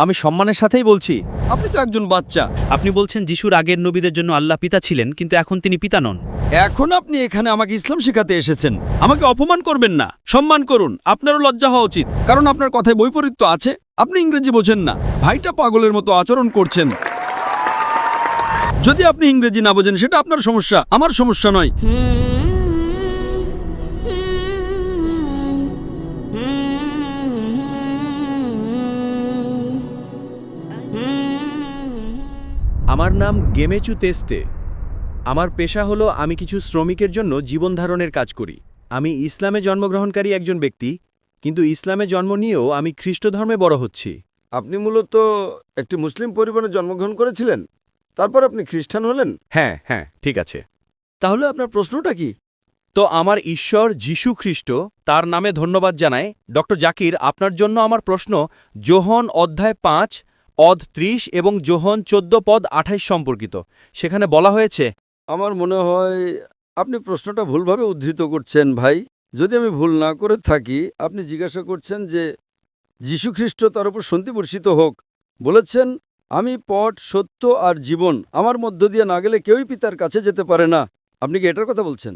আমি সম্মানের সাথেই বলছি। আপনি তো একজন বাচ্চা। আপনি বলছেন যিশুর আগের নবীদের জন্য আল্লাহ পিতা ছিলেন, কিন্তু এখন তিনি পিতা নন। এখন আপনি এখানে আমাকে ইসলাম শেখাতে এসেছেন। আমাকে অপমান করবেন না। সম্মান করুন। আপনারও লজ্জা হওয়া উচিত। কারণ আপনার কথায় বৈপরীত্য আছে। আপনি ইংরেজি বোঝেন না। ভাইটা পাগলের মতো আচরণ করছেন। যদি আপনি ইংরেজি না বোঝেন, সেটা আপনার সমস্যা। আমার সমস্যা নয়। গেমেচু তেস্তে। আমার পেশা হলো আমি কিছু শ্রমিকের জন্য জীবন ধারণের কাজ করি। আমি ইসলামে জন্মগ্রহণকারী একজন ব্যক্তি কিন্তু ইসলামে জন্ম নিয়েও আমি খ্রিস্ট ধর্মে বড় হচ্ছি। আপনি মূলত একটি মুসলিম পরিবারে জন্মগ্রহণ করেছিলেন? তারপর আপনি খ্রিস্টান হলেন? হ্যাঁ হ্যাঁ ঠিক আছে। তাহলে আপনার প্রশ্নটা কি? তো আমার ঈশ্বর যীশু খ্রিস্ট তার নামে ধন্যবাদ জানায়। ডক্টর জাকির আপনার জন্য আমার প্রশ্ন জোহন অধ্যায় পাঁচ অদ ত্রিশ এবং জোহন চোদ্দ পদ আঠাইশ সম্পর্কিত। সেখানে বলা হয়েছে আমার মনে হয় আপনি প্রশ্নটা ভুলভাবে উদ্ধৃত করছেন ভাই। যদি আমি ভুল না করে থাকি আপনি জিজ্ঞাসা করছেন যে যীশুখ্রিস্ট তার উপর শান্তি বর্ষিত হোক। বলেছেন আমি পট সত্য আর জীবন আমার মধ্য দিয়ে না গেলে কেউই পিতার কাছে যেতে পারে না। আপনি কি এটার কথা বলছেন?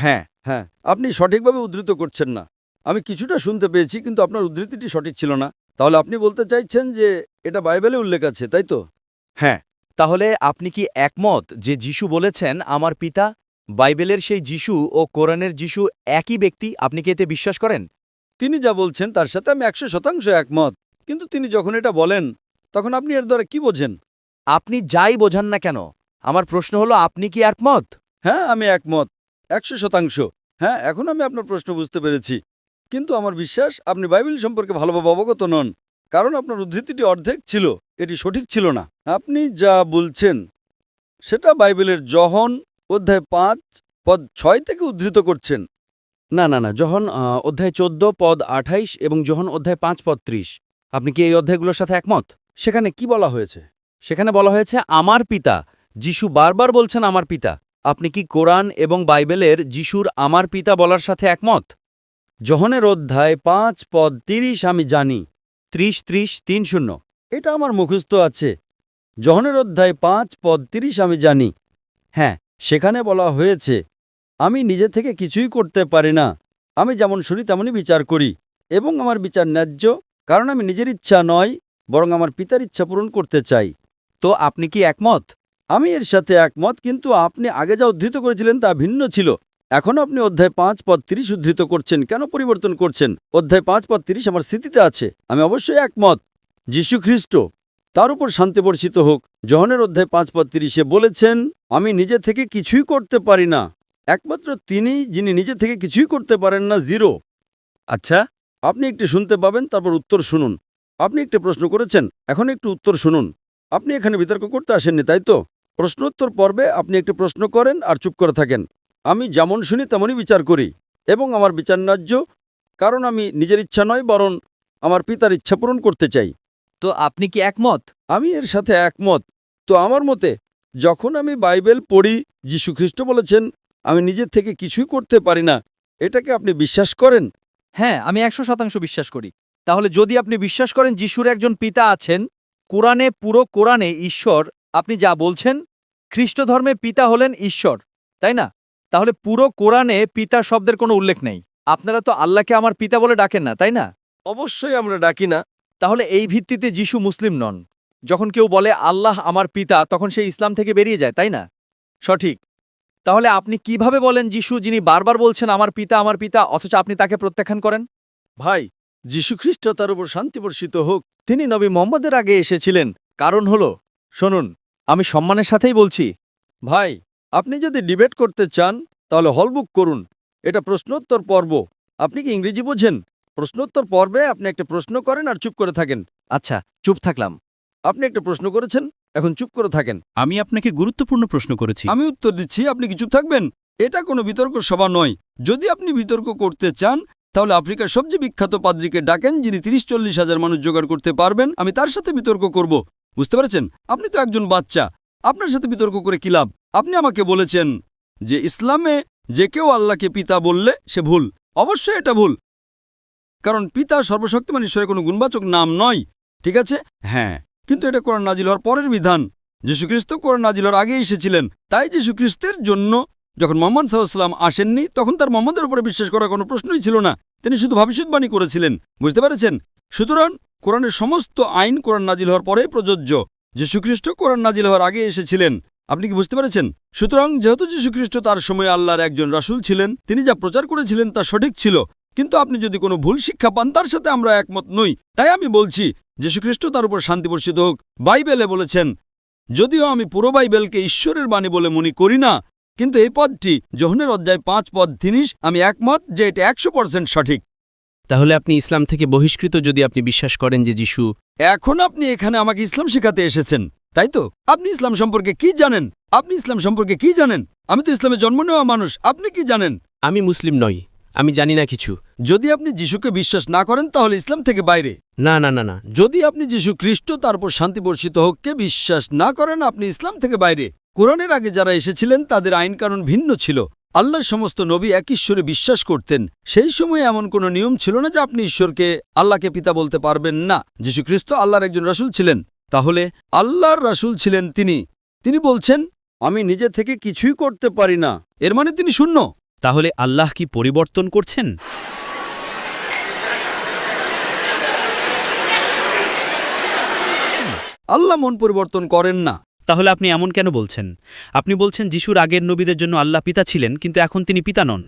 হ্যাঁ। হ্যাঁ আপনি সঠিকভাবে উদ্ধৃত করছেন না। আমি কিছুটা শুনতে পেয়েছি কিন্তু আপনার উদ্ধৃতিটি সঠিক ছিল না। তাহলে আপনি বলতে চাইছেন যে এটা বাইবেলে উল্লেখ আছে তাই তো? হ্যাঁ তাহলে আপনি কি একমত যে যিশু বলেছেন আমার পিতা বাইবেলের সেই যিশু ও কোরআনের যিশু একই ব্যক্তি আপনি কি এতে বিশ্বাস করেন? তিনি যা বলছেন তার সাথে আমি একশো শতাংশ একমত কিন্তু তিনি যখন এটা বলেন তখন আপনি এর দ্বারা কি বোঝেন? আপনি যাই বোঝান না কেন আমার প্রশ্ন হলো আপনি কি একমত? হ্যাঁ আমি একমত একশো শতাংশ। হ্যাঁ এখন আমি আপনার প্রশ্ন বুঝতে পেরেছি। কিন্তু আমার বিশ্বাস আপনি বাইবেল সম্পর্কে ভালোভাবে অবগত নন। কারণ আপনার উদ্ধৃতিটি অর্ধেক ছিল এটি সঠিক ছিল না। আপনি যা বলছেন সেটা বাইবেলের জহন অধ্যায় পাঁচ পদ ছয় থেকে উদ্ধৃত করছেন। না না না যখন অধ্যায় চোদ্দ পদ আঠাইশ এবং যখন অধ্যায় পাঁচ পদ ত্রিশ। আপনি কি এই অধ্যায়গুলোর সাথে একমত? সেখানে কি বলা হয়েছে? সেখানে বলা হয়েছে আমার পিতা যিশু বারবার বলছেন আমার পিতা। আপনি কি কোরআন এবং বাইবেলের যিশুর আমার পিতা বলার সাথে একমত? জহনের অধ্যায় পাঁচ, পদ তিরিশ আমি জানি। ত্রিশ ত্রিশ, তিন, শূন্য। এটা আমার মুখস্থ আছে। জহনের অধ্যায় পাঁচ, পদ তিরিশ আমি জানি। হ্যাঁ সেখানে বলা হয়েছে, আমি নিজে থেকে কিছুই করতে পারি না। আমি যেমন শুনি তেমনই বিচার করি। এবং আমার বিচার ন্যায্য, কারণ আমি নিজের ইচ্ছা নয়, বরং আমার পিতার ইচ্ছা পূরণ করতে চাই। তো আপনি কি একমত? আমি এর সাথে একমত, কিন্তু আপনি আগে যা উদ্ধৃত করেছিলেন তা ভিন্ন ছিল। এখন আপনি অধ্যায় পাঁচ পদ তিরিশ উদ্ধৃত করছেন, কেন পরিবর্তন করছেন? অধ্যায় পাঁচ পদ তিরিশ আমার স্মৃতিতে আছে, আমি অবশ্যই একমত। যীশু খ্রিস্ট তার উপর শান্তি বর্ষিত হোক, জহনের অধ্যায় পাঁচ পদ তিরিশে বলেছেন, আমি নিজে থেকে কিছুই করতে পারি না। একমাত্র তিনি যিনি নিজে থেকে কিছুই করতে পারেন না, জিরো। আচ্ছা আপনি একটি শুনতে পাবেন, তারপর উত্তর শুনুন। আপনি একটি প্রশ্ন করেছেন, এখন একটু উত্তর শুনুন। আপনি এখানে বিতর্ক করতে আসেননি, তাই তো? প্রশ্নোত্তর পর্বে আপনি একটি প্রশ্ন করেন আর চুপ করে থাকেন। আমি যেমন শুনি তেমনই বিচার করি এবং আমার বিচার ন্যায্য কারণ আমি নিজের ইচ্ছা নয় বরং আমার পিতার ইচ্ছা পূরণ করতে চাই। তো আপনি কি একমত? আমি এর সাথে একমত। তো আমার মতে যখন আমি বাইবেল পড়ি যীশুখ্রিস্ট বলেছেন আমি নিজের থেকে কিছুই করতে পারি না। এটাকে আপনি বিশ্বাস করেন? হ্যাঁ আমি একশো শতাংশ বিশ্বাস করি। তাহলে যদি আপনি বিশ্বাস করেন যিশুর একজন পিতা আছেন কোরআনে পুরো কোরআনে ঈশ্বর আপনি যা বলছেন খ্রিস্ট ধর্মে পিতা হলেন ঈশ্বর তাই না? তাহলে পুরো কোরআনে পিতা শব্দের কোনো উল্লেখ নেই। আপনারা তো আল্লাহকে আমার পিতা বলে ডাকেন না তাই না? অবশ্যই আমরা ডাকি না। তাহলে এই ভিত্তিতে যিশু মুসলিম নন। যখন কেউ বলে আল্লাহ আমার পিতা তখন সে ইসলাম থেকে বেরিয়ে যায় তাই না? সঠিক। তাহলে আপনি কীভাবে বলেন যিশু যিনি বারবার বলছেন আমার পিতা আমার পিতা অথচ আপনি তাকে প্রত্যাখ্যান করেন? ভাই যীশুখ্রিস্ট তার উপর শান্তি বর্ষিত হোক তিনি নবী মোহাম্মদের আগে এসেছিলেন। কারণ হলো শুনুন আমি সম্মানের সাথেই বলছি। ভাই আপনি যদি ডিবেট করতে চান তাহলে হল বুক করুন। এটা প্রশ্নোত্তর পর্ব। আপনি কি ইংরেজি বোঝেন? প্রশ্নোত্তর পর্বে আপনি একটা প্রশ্ন করেন আর চুপ করে থাকেন। আচ্ছা চুপ থাকলাম। আপনি একটা প্রশ্ন করেছেন এখন চুপ করে থাকেন। আমি আপনাকে গুরুত্বপূর্ণ প্রশ্ন করেছি। আমি উত্তর দিচ্ছি আপনি কি চুপ থাকবেন? এটা কোনো বিতর্ক সভা নয়। যদি আপনি বিতর্ক করতে চান তাহলে আফ্রিকার সবচেয়ে বিখ্যাত পাদ্রীকে ডাকেন যিনি তিরিশ চল্লিশ হাজার মানুষ জোগাড় করতে পারবেন। আমি তার সাথে বিতর্ক করব। বুঝতে পেরেছেন? আপনি তো একজন বাচ্চা। আপনার সাথে বিতর্ক করে কি লাভ? আপনি আমাকে বলেছেন যে ইসলামে যে কেউ আল্লাহকে পিতা বললে সে ভুল। অবশ্যই এটা ভুল। কারণ পিতা সর্বশক্তিমান, ঈশ্বরের কোনো গুণবাচক নাম নয়। ঠিক আছে? হ্যাঁ। কিন্তু এটা কোরআন নাজিল হওয়ার পরের বিধান। যীশুখ্রিস্ট কোরআন নাজিল হওয়ার আগে এসেছিলেন। তাই যীশুখ্রিস্টের জন্য যখন মোহাম্মদ সাল্লাম আসেননি, তখন তার মোহাম্মদের উপরে বিশ্বাস করার কোনো প্রশ্নই ছিল না। তিনি শুধু ভবিষ্যৎবাণী করেছিলেন। বুঝতে পেরেছেন? সুতরাং কোরআনের সমস্ত আইন কোরআন নাজিল হওয়ার পরে প্রযোজ্য। যীশুখ্রিস্ট কোরআন নাজিল হওয়ার আগে এসেছিলেন। আপনি কি বুঝতে পেরেছেন? সুতরাং যেহেতু যীশুখ্রিস্ট তার সময় আল্লাহর একজন রাসূল ছিলেন তিনি যা প্রচার করেছিলেন তা সঠিক ছিল। কিন্তু আপনি যদি কোনো ভুল শিক্ষা পান তার সাথে আমরা একমত নই। তাই আমি বলছি যীশুখ্রিস্ট তার উপর শান্তি বর্ষিত হোক। বাইবেলে বলেছেন যদিও আমি পুরো বাইবেলকে ঈশ্বরের বাণী বলে মনে করি না কিন্তু এই পদটি জহনের অধ্যায় পাঁচ পদ তিরিশ আমি একমত যে এটা একশো পার্সেন্ট সঠিক। তাহলে আপনি ইসলাম থেকে বহিষ্কৃত যদি আপনি বিশ্বাস করেন যে যিশু এখন আপনি এখানে আমাকে ইসলাম শেখাতে এসেছেন। তাই তো? আপনি ইসলাম সম্পর্কে কি জানেন? আপনি ইসলাম সম্পর্কে কি জানেন? আমি তো ইসলামে জন্ম নেওয়া মানুষ আপনি কি জানেন? আমি মুসলিম নই আমি জানি না কিছু। যদি আপনি যিশুকে বিশ্বাস না করেন তাহলে ইসলাম থেকে বাইরে। না না না না। যদি আপনি যিশু খ্রিস্ট তারপর শান্তি বর্ষিত হোককে বিশ্বাস না করেন আপনি ইসলাম থেকে বাইরে। কোরআনের আগে যারা এসেছিলেন তাদের আইনকানুন ভিন্ন ছিল। আল্লাহর সমস্ত নবী এক ঈশ্বরে বিশ্বাস করতেন। সেই সময়ে এমন কোনো নিয়ম ছিল না যে আপনি ঈশ্বরকে আল্লাহকে পিতা বলতে পারবেন না। যিশু খ্রিস্ট আল্লাহর একজন রাসূল ছিলেন। তাহলে আল্লাহর রাসূল ছিলেন তিনি। তিনি বলছেন, আমি নিজে থেকে কিছুই করতে পারি না। এর মানে তিনি শূন্য। তাহলে আল্লাহ কি পরিবর্তন করছেন? আল্লাহ মন পরিবর্তন করেন না। তাহলে আপনি এমন কেন বলছেন? আপনি বলছেন যিশুর আগের নবীদের জন্য আল্লাহ পিতা ছিলেন, কিন্তু এখন তিনি পিতা নন।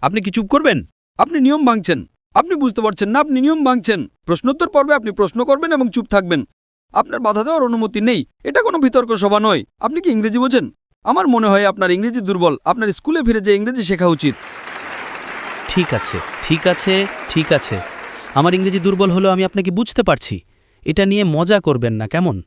আপনি কি চুপ করবেন? আপনি নিয়ম ভাঙছেন। আপনি বুঝতে পারছেন না, আপনি নিয়ম ভাঙছেন। প্রশ্নোত্তর পর্বে আপনি প্রশ্ন করবেন এবং চুপ থাকবেন। আপনার বাধা দেওয়ার অনুমতি নেই। এটা কোনো বিতর্ক সভা নয়। আপনি কি ইংরেজি বোঝেন? আমার মনে হয় আপনার ইংরেজি দুর্বল। আপনার স্কুলে ফিরে যে ইংরেজি শেখা উচিত। ঠিক আছে ঠিক আছে ঠিক আছে। আমার ইংরেজি দুর্বল হলেও আমি আপনাকে বুঝতে পারছি। এটা নিয়ে মজা করবেন না কেমন?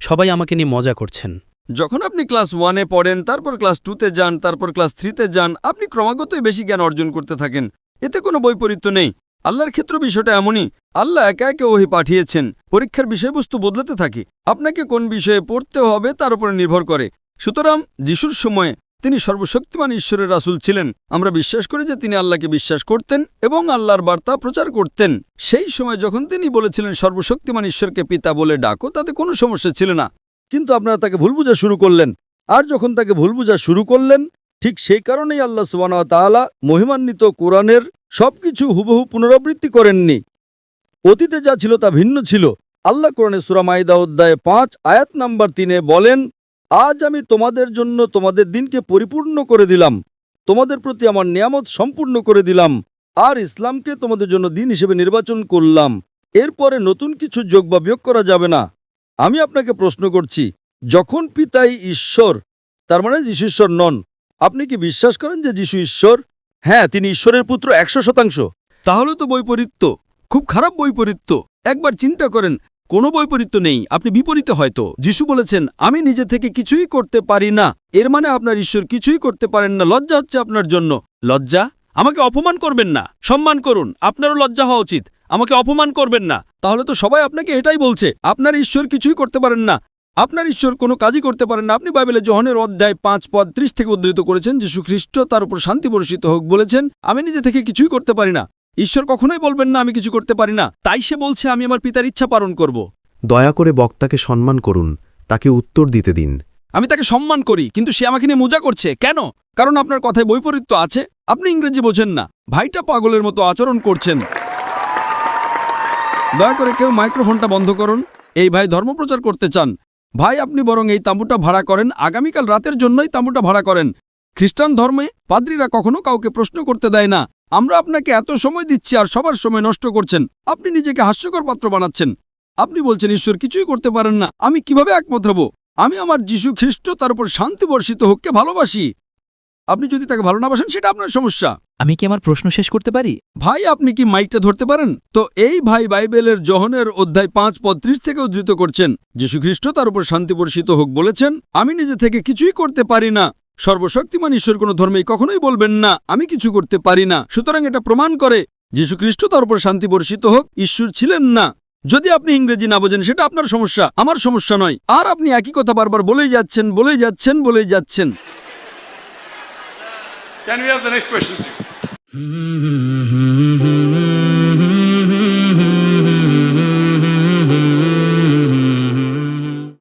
সবাই আমাকে নিয়ে মজা করছেন। যখন আপনি ক্লাস ওয়ানে পড়েন তারপর ক্লাস টুতে যান তারপর ক্লাস থ্রিতে যান আপনি ক্রমাগতই বেশি জ্ঞান অর্জন করতে থাকেন। এতে কোনো বৈপরীত্য নেই। আল্লাহর ক্ষেত্র বিষয়টা এমনই। আল্লাহ একে একে ওহি পাঠিয়েছেন। পরীক্ষার বিষয়বস্তু বদলাতে থাকে। আপনাকে কোন বিষয়ে পড়তে হবে তার উপরে নির্ভর করে। সুতরাং যিশুর সময়ে তিনি সর্বশক্তিমান ঈশ্বরের রাসুল ছিলেন। আমরা বিশ্বাস করি যে তিনি আল্লাহকে বিশ্বাস করতেন এবং আল্লাহর বার্তা প্রচার করতেন। সেই সময় যখন তিনি বলেছিলেন, সর্বশক্তিমান ঈশ্বরকে পিতা বলে ডাকো তাতে কোনো সমস্যা ছিল না। কিন্তু আপনারা তাকে ভুল বোঝা শুরু করলেন। আর যখন তাকে ভুল বোঝা শুরু করলেন, ঠিক সেই কারণেই আল্লাহ সুবাহ তাআলা মহিমান্বিত কোরআনের সবকিছু হুবহু পুনরাবৃত্তি করেননি। অতীতে যা ছিল তা ভিন্ন ছিল। আল্লাহ কোরআনে সুরা মাইদা অধ্যায় পাঁচ, আয়াত নাম্বার তিনে বলেন, আজ আমি তোমাদের জন্য তোমাদের দিনকে পরিপূর্ণ করে দিলাম। তোমাদের প্রতি আমার নিয়ামত সম্পূর্ণ করে দিলাম। আর ইসলামকে তোমাদের জন্য দিন হিসেবে নির্বাচন করলাম। এরপরে নতুন কিছু যোগ বা বিয়োগ করা যাবে না। আমি আপনাকে প্রশ্ন করছি, যখন পিতাই ঈশ্বর, তার মানে যিশু ঈশ্বর নন, আপনি কি বিশ্বাস করেন যে যিশু ঈশ্বর? হ্যাঁ তিনি ঈশ্বরের পুত্র একশো শতাংশ। তাহলে তো বৈপরীত্য। খুব খারাপ বৈপরীত্য। একবার চিন্তা করেন, কোনো বৈপরীত্য নেই, আপনি বিপরীতে হয়তো। যিশু বলেছেন, আমি নিজে থেকে কিছুই করতে পারি না। এর মানে আপনার ঈশ্বর কিছুই করতে পারেন না। লজ্জা হচ্ছে আপনার জন্য। লজ্জা? আমাকে অপমান করবেন না। সম্মান করুন। আপনারও লজ্জা হওয়া উচিত। আমাকে অপমান করবেন না। তাহলে তো সবাই আপনাকে এটাই বলছে, আপনার ঈশ্বর কিছুই করতে পারেন না। আপনার ঈশ্বর কোনো কাজই করতে পারেন না। আপনি বাইবেলে জহনের অধ্যায় পাঁচ পদ ত্রিশ থেকে উদ্ধৃত করেছেন, যীশু খ্রিস্ট তার উপর শান্তি বর্ষিত হোক। বলেছেন, আমি নিজে থেকে কিছুই করতে পারি না। ঈশ্বর কখনোই বলবেন না আমি কিছু করতে পারি না। তাই সে বলছে আমি আমার পিতার ইচ্ছা পালন করব। দয়া করে বক্তাকে সম্মান করুন তাকে উত্তর দিতে দিন। আমি তাকে সম্মান করি কিন্তু সে আমাকে নিয়ে মজা করছে। কেন? কারণ আপনার কথায় বৈপরীত্য আছে। আপনি ইংরেজি বোঝেন না। ভাইটা পাগলের মতো আচরণ করছেন। দয়া করে কেউ মাইক্রোফোনটা বন্ধ করুন। এই ভাই ধর্মপ্রচার করতে চান। ভাই আপনি বরং এই তাঁবুটা ভাড়া করেন। আগামীকাল রাতের জন্যই তাঁবুটা ভাড়া করেন। খ্রিস্টান ধর্মে পাদ্রীরা কখনো কাউকে প্রশ্ন করতে দেয় না। আমরা আপনাকে এত সময় দিচ্ছি আর সবার সময় নষ্ট করছেন। আপনি নিজেকে হাস্যকর পাত্র বানাচ্ছেন। আপনি বলছেন ঈশ্বর কিছুই করতে পারেন না। আমি কীভাবে একমত হব? আমি আমার যিশু খ্রিস্ট তার উপর শান্তি বর্ষিত হোককে ভালোবাসি। আপনি যদি তাকে ভালো না বাসেন সেটা আপনার সমস্যা। আমি কি আমার প্রশ্ন শেষ করতে পারি? ভাই আপনি কি মাইকটা ধরতে পারেন? তো এই ভাই বাইবেলের জহনের অধ্যায় পাঁচ পঁয়ত্রিশ থেকে উদ্ধৃত করছেন। যীশুখ্রিস্ট তার উপর শান্তি বর্ষিত হোক বলেছেন। আমি নিজে থেকে কিছুই করতে পারি না। সর্বশক্তিমান ঈশ্বর কোনো ধর্মেই কখনোই বলবেন না আমি কিছু করতে পারি না। সুতরাং এটা প্রমাণ করে যীশুখ্রিস্ট তার উপর শান্তি বর্ষিত হোক ঈশ্বর ছিলেন না। যদি আপনি ইংরেজি না বোঝেন সেটা আপনার সমস্যা আমার সমস্যা নয়। আর আপনি একই কথা বারবার বলেই যাচ্ছেন বলেই যাচ্ছেন বলেই যাচ্ছেন। Can we have the next question?